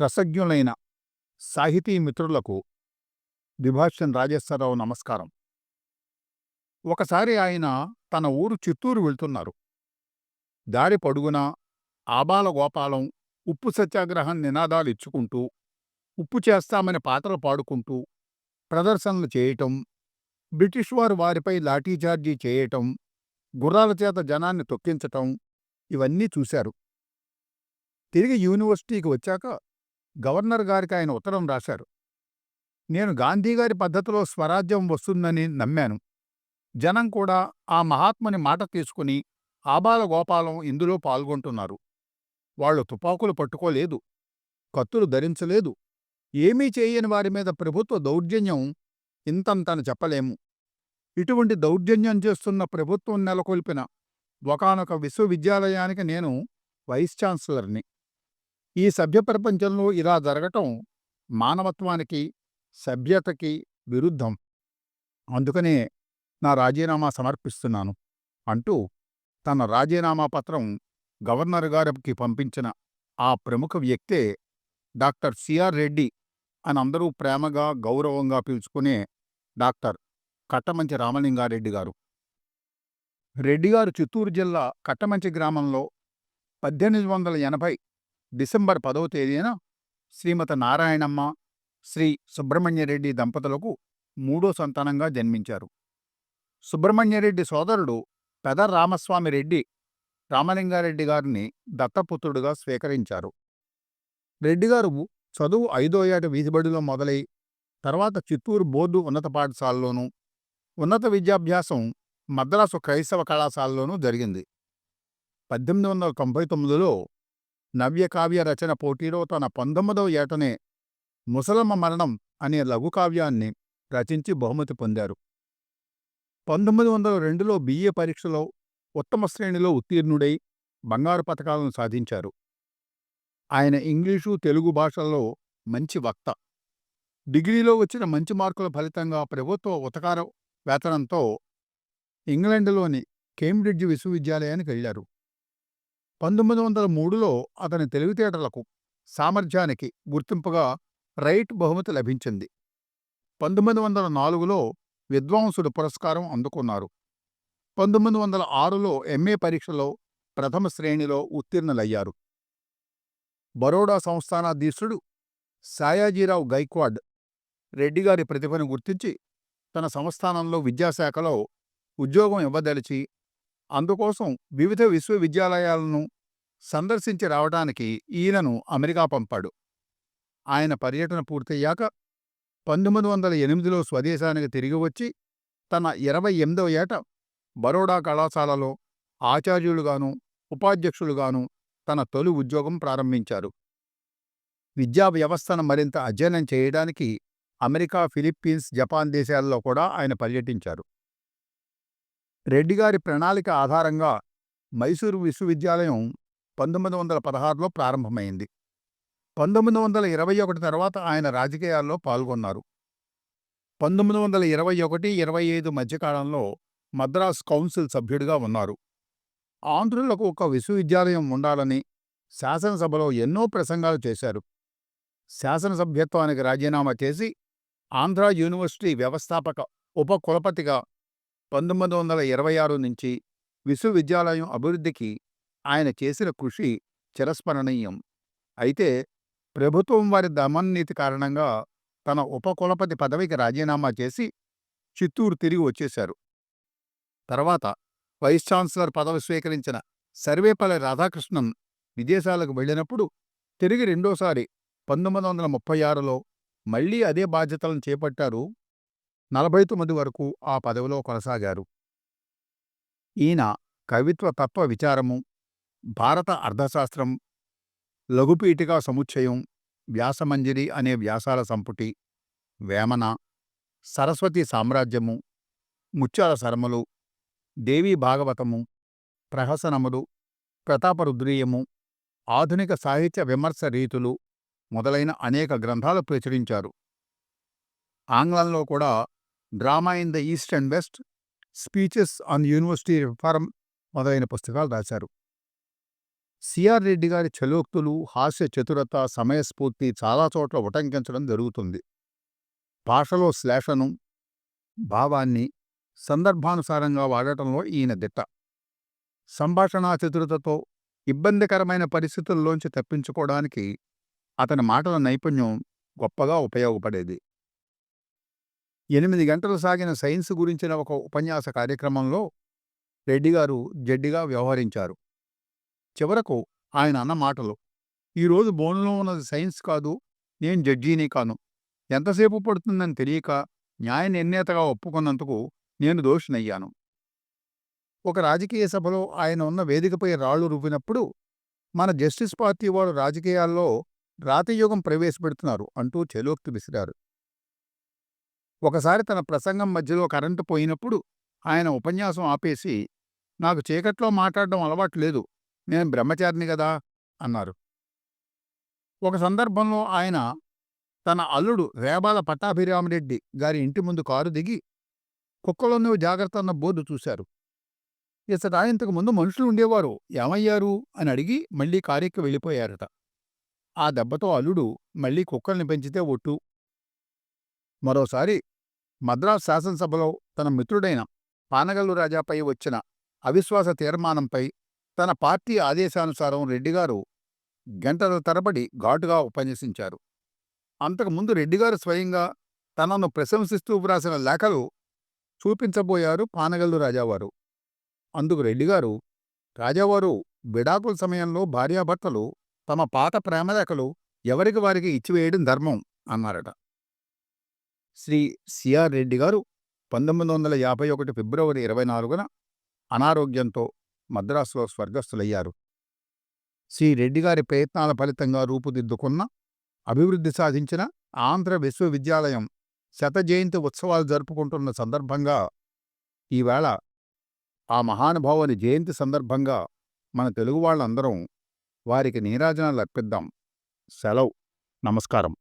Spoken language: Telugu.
రసజ్ఞులైన సాహితీ మిత్రులకు ద్విభాష్యం రాజేశ్వరరావు నమస్కారం. ఒకసారి ఆయన తన ఊరు చిత్తూరు వెళ్తున్నారు. దారి పొడుగునా ఆబాల గోపాలం ఉప్పు సత్యాగ్రహం నినాదాలు ఇచ్చుకుంటూ ఉప్పు చేస్తామని పాటలు పాడుకుంటూ ప్రదర్శనలు చేయటం బ్రిటిష్ వారు వారిపై లాఠీచార్జీ చేయటం గుర్రాల చేత జనాన్ని తొక్కించటం ఇవన్నీ చూశారు. తిరిగి యూనివర్సిటీకి వచ్చాక గవర్నర్ గారికి ఆయన ఉత్తరం రాశారు. నేను గాంధీగారి పద్ధతిలో స్వరాజ్యం వస్తుందని నమ్మాను. జనం కూడా ఆ మహాత్ముని మాట తీసుకుని ఆబాల గోపాలం ఇందులో పాల్గొంటున్నారు. వాళ్ళు తుపాకులు పట్టుకోలేదు. కత్తులు ధరించలేదు. ఏమీ చేయని వారి మీద ప్రభుత్వ దౌర్జన్యం ఇంతంతన చెప్పలేము. ఇటువంటి దౌర్జన్యం చేస్తున్న ప్రభుత్వం నెలకొల్పిన ఒకనొక విశ్వవిద్యాలయానికి నేను వైస్ ఛాన్సలర్ని. ఈ సభ్య ప్రపంచంలో ఇలా జరగటం మానవత్వానికి సభ్యతకి విరుద్ధం. అందుకనే నా రాజీనామా సమర్పిస్తున్నాను అంటూ తన రాజీనామా పత్రం గవర్నర్ గారికి పంపించిన ఆ ప్రముఖ వ్యక్తే డాక్టర్ సిఆర్ రెడ్డి అని అందరూ ప్రేమగా గౌరవంగా పిలుచుకునే డాక్టర్ కట్టమంచి రామలింగారెడ్డి గారు. రెడ్డిగారు చిత్తూరు జిల్లా కట్టమంచి గ్రామంలో పద్దెనిమిది వందల ఎనభై డిసెంబర్ పదవ తేదీన శ్రీమతి నారాయణమ్మ శ్రీ సుబ్రహ్మణ్యరెడ్డి దంపతులకు మూడో సంతానంగా జన్మించారు. సుబ్రహ్మణ్యరెడ్డి సోదరుడు పెద రామస్వామి రెడ్డి రామలింగారెడ్డి గారిని దత్తపుత్రుడుగా స్వీకరించారు. రెడ్డిగారు చదువు ఐదో ఏట వీధిబడిలో మొదలై తర్వాత చిత్తూరు బోర్డు ఉన్నత పాఠశాలలోనూ ఉన్నత విద్యాభ్యాసం మద్రాసు క్రైస్తవ కళాశాలలోనూ జరిగింది. పద్దెనిమిది వందల తొంభై తొమ్మిదిలో నవ్యకావ్య రచన పోటీలో తన పంతొమ్మిదవ ఏటనే ముసలమ్మ మరణం అనే లఘుకావ్యాన్ని రచించి బహుమతి పొందారు. పంతొమ్మిది వందల రెండులో బిఏ పరీక్షలో ఉత్తమ శ్రేణిలో ఉత్తీర్ణుడై బంగారు పథకాలను సాధించారు. ఆయన ఇంగ్లీషు తెలుగు భాషల్లో మంచి వక్త. డిగ్రీలో వచ్చిన మంచి మార్కుల ఫలితంగా ప్రభుత్వ ఉతకార వేతనంతో ఇంగ్లాండ్లోని కేంబ్రిడ్జ్ విశ్వవిద్యాలయానికి వెళ్ళారు పంతొమ్మిది వందల మూడులో అతని తెలివితేటలకు సామర్థ్యానికి గుర్తింపుగా రైట్ బహుమతి లభించింది. పంతొమ్మిది వందల నాలుగులో విద్వాంసుడు పురస్కారం అందుకున్నారు. పంతొమ్మిది వందల ఆరులో ఎంఏ పరీక్షలో ప్రథమ శ్రేణిలో ఉత్తీర్ణులయ్యారు. బరోడా సంస్థానాధీశుడు సాయాజీరావు గైక్వాడ్ రెడ్డిగారి ప్రతిభను గుర్తించి తన సంస్థానంలో విద్యాశాఖలో ఉద్యోగం ఇవ్వదలిచి అందుకోసం వివిధ విశ్వవిద్యాలయాలను సందర్శించి రావటానికి ఈయనను అమెరికా పంపాడు. ఆయన పర్యటన పూర్తయ్యాక పంతొమ్మిది వందల ఎనిమిదిలో స్వదేశానికి తిరిగి వచ్చి తన ఇరవై ఎనిమిదవ ఏట బరోడా కళాశాలలో ఆచార్యులుగాను ఉపాధ్యక్షులుగాను తన తొలి ఉద్యోగం ప్రారంభించారు. విద్యా వ్యవస్థను మరింత అధ్యయనం చేయడానికి అమెరికా ఫిలిప్పీన్స్ జపాన్ దేశాల్లో కూడా ఆయన పర్యటించారు. రెడ్డిగారి ప్రణాళిక ఆధారంగా మైసూరు విశ్వవిద్యాలయం పంతొమ్మిది వందల పదహారులో ప్రారంభమైంది. పంతొమ్మిది వందల ఇరవై ఒకటి తర్వాత ఆయన రాజకీయాల్లో పాల్గొన్నారు. పంతొమ్మిది వందల ఇరవై ఒకటి ఇరవై ఐదు మధ్యకాలంలో మద్రాస్ కౌన్సిల్ సభ్యుడిగా ఉన్నారు. ఆంధ్రులకు ఒక విశ్వవిద్యాలయం ఉండాలని శాసనసభలో ఎన్నో ప్రసంగాలు చేశారు. శాసనసభ్యత్వానికి రాజీనామా చేసి ఆంధ్ర యూనివర్సిటీ వ్యవస్థాపక ఉపకులపతిగా పంతొమ్మిది వందల ఇరవై ఆరు నుంచి విశ్వవిద్యాలయం అభివృద్ధికి ఆయన చేసిన కృషి చిరస్మరణీయం. అయితే ప్రభుత్వం వారి దమన్నీతి కారణంగా తన ఉపకులపతి పదవికి రాజీనామా చేసి చిత్తూరు తిరిగి వచ్చేశారు. తర్వాత వైస్ ఛాన్సలర్ పదవి స్వీకరించిన సర్వేపల్లి రాధాకృష్ణన్ విదేశాలకు వెళ్ళినప్పుడు తిరిగి రెండోసారి పంతొమ్మిది వందల ముప్పై ఆరులో మళ్ళీ అదే బాధ్యతలను చేపట్టారు నలభై తొమ్మిది వరకు ఆ పదవిలో కొనసాగారు. ఈయన కవిత్వ తత్వ విచారము భారత అర్థశాస్త్రం లఘుపీఠికా సముచ్చయం వ్యాసమంజరి అనే వ్యాసాల సంపుటి వేమన సరస్వతి సామ్రాజ్యము ముత్యాల శర్మలు దేవీ భాగవతము ప్రహసనములు ప్రతాపరుద్రీయము ఆధునిక సాహిత్య విమర్శ రీతులు మొదలైన అనేక గ్రంథాలు ప్రచురించారు. ఆంగ్లంలో కూడా drama in the east and west speeches on university reform మొదలైన పుస్తకాలు రాశారు. సిఆర్ రెడ్డి గారి చలోక్తులు హాస్య చతురత సమయస్ఫూర్తి చాలా చోట్ల ఉటంకించడం జరుగుతుంది. భాషలో శ్లేషను భావాన్ని సందర్భానుసారంగా వాడటంలో ఈయన దిట్ట. సంభాషణా చతురతతో ఇబ్బందికరమైన పరిస్థితుల్లోంచి తప్పించుకోవడానికి అతని మాటల నైపుణ్యం గొప్పగా ఉపయోగపడేది. ఎనిమిది గంటలు సాగిన సైన్స్ గురించిన ఒక ఉపన్యాస కార్యక్రమంలో రెడ్డి గారు జడ్డిగా వ్యవహరించారు. చివరకు ఆయన అన్న మాటలు ఈరోజు బోన్లో ఉన్నది సైన్స్ కాదు నేను జడ్జీని కాను. ఎంతసేపు పడుతుందని తెలియక న్యాయ నిర్ణేతగా ఒప్పుకున్నందుకు నేను దోషినయ్యాను. ఒక రాజకీయ సభలో ఆయన ఉన్న వేదికపై రాళ్ళు రువ్వినప్పుడు మన జస్టిస్ పార్టీ వారు రాజకీయాల్లో రాతయుగం ప్రవేశపెడుతున్నారు అంటూ చెలోక్తి విసిరారు. ఒకసారి తన ప్రసంగం మధ్యలో కరెంటు పోయినప్పుడు ఆయన ఉపన్యాసం ఆపేసి నాకు చీకట్లో మాట్లాడడం అలవాటు లేదు. నేను బ్రహ్మచారిని కదా అన్నారు. ఒక సందర్భంలో ఆయన తన అల్లుడు రేబాల పట్టాభిరామరెడ్డి గారి ఇంటి ముందు కారు దిగి కుక్కలో నువ్వు జాగ్రత్త అన్న బోర్డు చూశారు. ఇతడు ఇంతకు ముందు మనుషులు ఉండేవారు. ఏమయ్యారు? అని అడిగి మళ్ళీ కారెక్కి వెళ్ళిపోయారట. ఆ దెబ్బతో అల్లుడు మళ్ళీ కుక్కల్ని పెంచితే ఒట్టు మరోసారి మద్రాస్ శాసనసభలో తన మిత్రుడైన పానగల్లు రాజాపై వచ్చిన అవిశ్వాస తీర్మానంపై తన పార్టీ ఆదేశానుసారం రెడ్డిగారు గంటల తరబడి ఘాటుగా ఉపన్యసించారు. అంతకుముందు రెడ్డిగారు స్వయంగా తనను ప్రశంసిస్తూ వ్రాసిన లేఖలు చూపించబోయారు పానగల్లు రాజావారు. అందుకు రెడ్డిగారు రాజావారు విడాకుల సమయంలో భార్యాభర్తలు తమ పాత ప్రేమలేఖలు ఎవరికి వారికి ఇచ్చివేయడం ధర్మం అన్నారట. శ్రీ సిఆర్ రెడ్డి గారు పంతొమ్మిది వందల యాభై ఒకటి ఫిబ్రవరి ఇరవై నాలుగున అనారోగ్యంతో మద్రాసులో స్వర్గస్థులయ్యారు. శ్రీ రెడ్డి గారి ప్రయత్నాల ఫలితంగా రూపుదిద్దుకున్న అభివృద్ధి సాధించిన ఆంధ్ర విశ్వవిద్యాలయం శత జయంతి ఉత్సవాలు జరుపుకుంటున్న సందర్భంగా ఈవేళ ఆ మహానుభావుని జయంతి సందర్భంగా మన తెలుగు వాళ్ళందరం వారికి నీరాజనాలు అర్పిద్దాం. సెలవు. నమస్కారం.